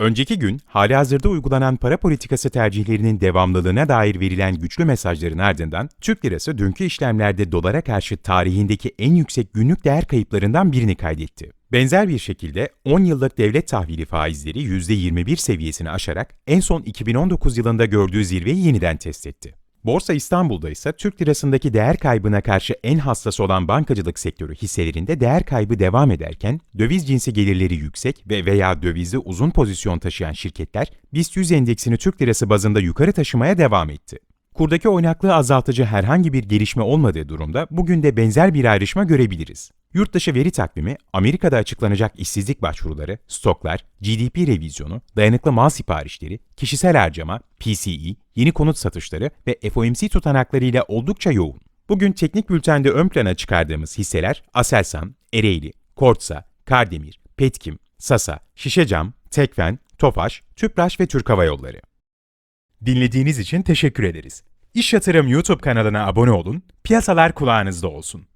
Önceki gün, halihazırda uygulanan para politikası tercihlerinin devamlılığına dair verilen güçlü mesajların ardından, Türk lirası dünkü işlemlerde dolara karşı tarihindeki en yüksek günlük değer kayıplarından birini kaydetti. Benzer bir şekilde 10 yıllık devlet tahvili faizleri %21 seviyesini aşarak en son 2019 yılında gördüğü zirveyi yeniden test etti. Borsa İstanbul'da ise Türk lirasındaki değer kaybına karşı en hassas olan bankacılık sektörü hisselerinde değer kaybı devam ederken, döviz cinsi gelirleri yüksek ve veya dövizde uzun pozisyon taşıyan şirketler BIST 100 endeksini Türk lirası bazında yukarı taşımaya devam etti. Kurdaki oynaklığı azaltıcı herhangi bir gelişme olmadığı durumda bugün de benzer bir ayrışma görebiliriz. Yurtdışı veri takvimi, Amerika'da açıklanacak işsizlik başvuruları, stoklar, GDP revizyonu, dayanıklı mal siparişleri, kişisel harcama, PCE, yeni konut satışları ve FOMC tutanaklarıyla oldukça yoğun. Bugün teknik bültende ön plana çıkardığımız hisseler Aselsan, Ereğli, Kortsa, Kardemir, Petkim, Sasa, Şişecam, Tekfen, Tofaş, Tüpraş ve Türk Hava Yolları. Dinlediğiniz için teşekkür ederiz. İş Yatırım YouTube kanalına abone olun, piyasalar kulağınızda olsun.